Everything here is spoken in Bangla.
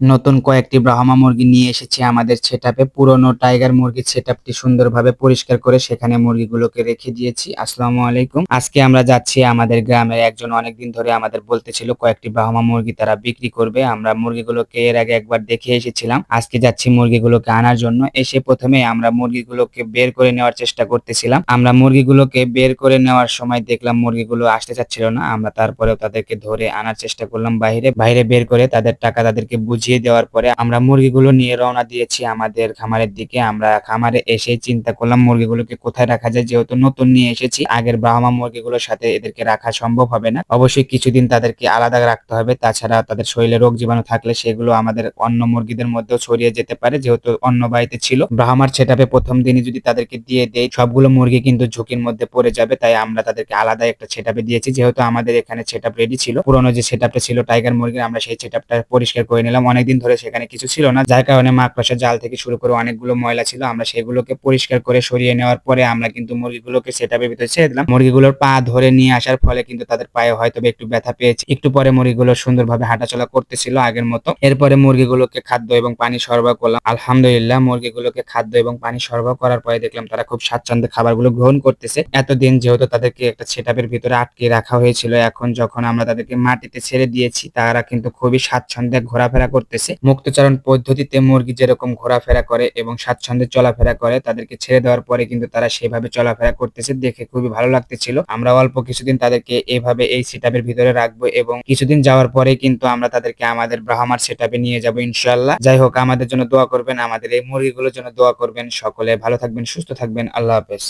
নতুন কয়েকটি ব্রাহ্মা মুরগি নিয়ে এসেছি আমাদের সেটআপে। পুরনো টাইগার মুরগির সেটআপটি সুন্দরভাবে পরিষ্কার করে সেখানে মুরগিগুলোকে রেখে দিয়েছি। আসসালামু আলাইকুম। আজকে আমরা যাচ্ছি আমাদের গ্রামের একজন অনেকদিন ধরে আমাদের বলতেছিল কয়েকটি ব্রাহ্মা মুরগি তারা বিক্রি করবে। আমরা মুরগিগুলোকে এর আগে একবার দেখে এসেছিলাম। আজকে যাচ্ছি মুরগিগুলোকে আনার জন্য। এসে প্রথমে আমরা মুরগিগুলোকে বের করে নেওয়ার চেষ্টা করতেছিলাম। আমরা মুরগিগুলোকে বের করে নেওয়ার সময় দেখলাম মুরগিগুলো আসতে চাচ্ছিল না। আমরা তারপরেও তাদেরকে ধরে আনার চেষ্টা করলাম বাইরে বাইরে বের করে তাদের টাকা তাদেরকে বুঝিয়ে দেওয়ার পরে আমরা মুরগিগুলো নিয়ে রওনা দিয়েছি আমাদের খামারের দিকে। আমরা খামারে এসে চিন্তা করলাম মুরগিগুলোকে কোথায় রাখা যায়, যেহেতু নতুন নিয়ে এসেছি, আগের ব্রাহ্মা মুরগিগুলোর সাথে এদেরকে রাখা সম্ভব হবে না। অবশ্যই কিছুদিন তাদেরকে আলাদা রাখতে হবে, তাছাড়া তাদের শরীরে রোগ জীবাণু থাকলে সেগুলো আমাদের অন্য মুরগিদের মধ্যেও ছড়িয়ে যেতে পারে, যেহেতু অন্য বাড়িতে ছিল। ব্রাহ্মার সেটাপে প্রথম দিনই যদি তাদেরকে দিয়ে দেয় সবগুলো মুরগি কিন্তু ঝুঁকির মধ্যে পড়ে যাবে, তাই আমরা তাদেরকে আলাদা একটা সেটাপে দিয়েছি। যেহেতু আমাদের এখানে সেটাপ রেডি ছিল, পুরোনো যে সেটাপটা ছিল টাইগার মুরগির, আমরা সেই সেটাপটা পরিষ্কার করে নিলাম। অনেকদিন ধরে সেখানে কিছু ছিল না, যার কারণে মাকড়সা জাল থেকে শুরু করে অনেকগুলো ময়লা ছিল। আমরা সেগুলোকে পরিষ্কার করে সরিয়ে নেওয়ার পরে আমরা কিন্তু মুরগিগুলোকে সেটাপের ভিতরে ছেড়ে দিলাম। মুরগিগুলোর পা ধরে নিয়ে আসার ফলে কিন্তু তাদের পায়ে হয়তো একটু ব্যথা পেয়েছে। একটু পরে মুরগিগুলো সুন্দরভাবে হাঁটাচলা করতেছিল আগের মতো। এরপরে মুরগিগুলোকে খাদ্য এবং পানি সরবরাহ করলাম। আলহামদুলিল্লাহ, মুরগিগুলোকে খাদ্য এবং পানি সরবরাহ করার পরে দেখলাম তারা খুব স্বাচ্ছন্দ্যে খাবারগুলো গ্রহণ করতেছে। এতদিন যেহেতু তাদেরকে একটা সেটাপের ভিতরে আটকে রাখা হয়েছিল, এখন যখন আমরা তাদেরকে মাটিতে ছেড়ে দিয়েছি, তারা কিন্তু খুবই স্বাচ্ছন্দ্যে ঘোরাফেরা করতেছে। মুক্তচারণ পদ্ধতিতে মুরগি যেরকম ঘোরাফেরা করে এবং স্বাচ্ছন্দ্যে চলাফেরা করে, তাদেরকে ছেড়ে দেওয়ার পরে কিন্তু তারা সেভাবে চলাফেরা করতেছে। দেখে খুবই ভালো লাগতেছিল। আমরা অল্প কিছুদিন তাদেরকে এইভাবে এই সেটআপের ভিতরে রাখব এবং কিছুদিন যাওয়ার পরে কিন্তু আমরা তাদেরকে আমাদের ব্রাহ্মার সেটআপে নিয়ে যাব ইনশাল্লাহ যাই হোক, আমাদের জন্য দোয়া করবেন, আমাদের এই মুরগিগুলোর জন্য দোয়া করবেন। সকলে ভালো থাকবেন, সুস্থ থাকবেন। আল্লাহ হাফেজ।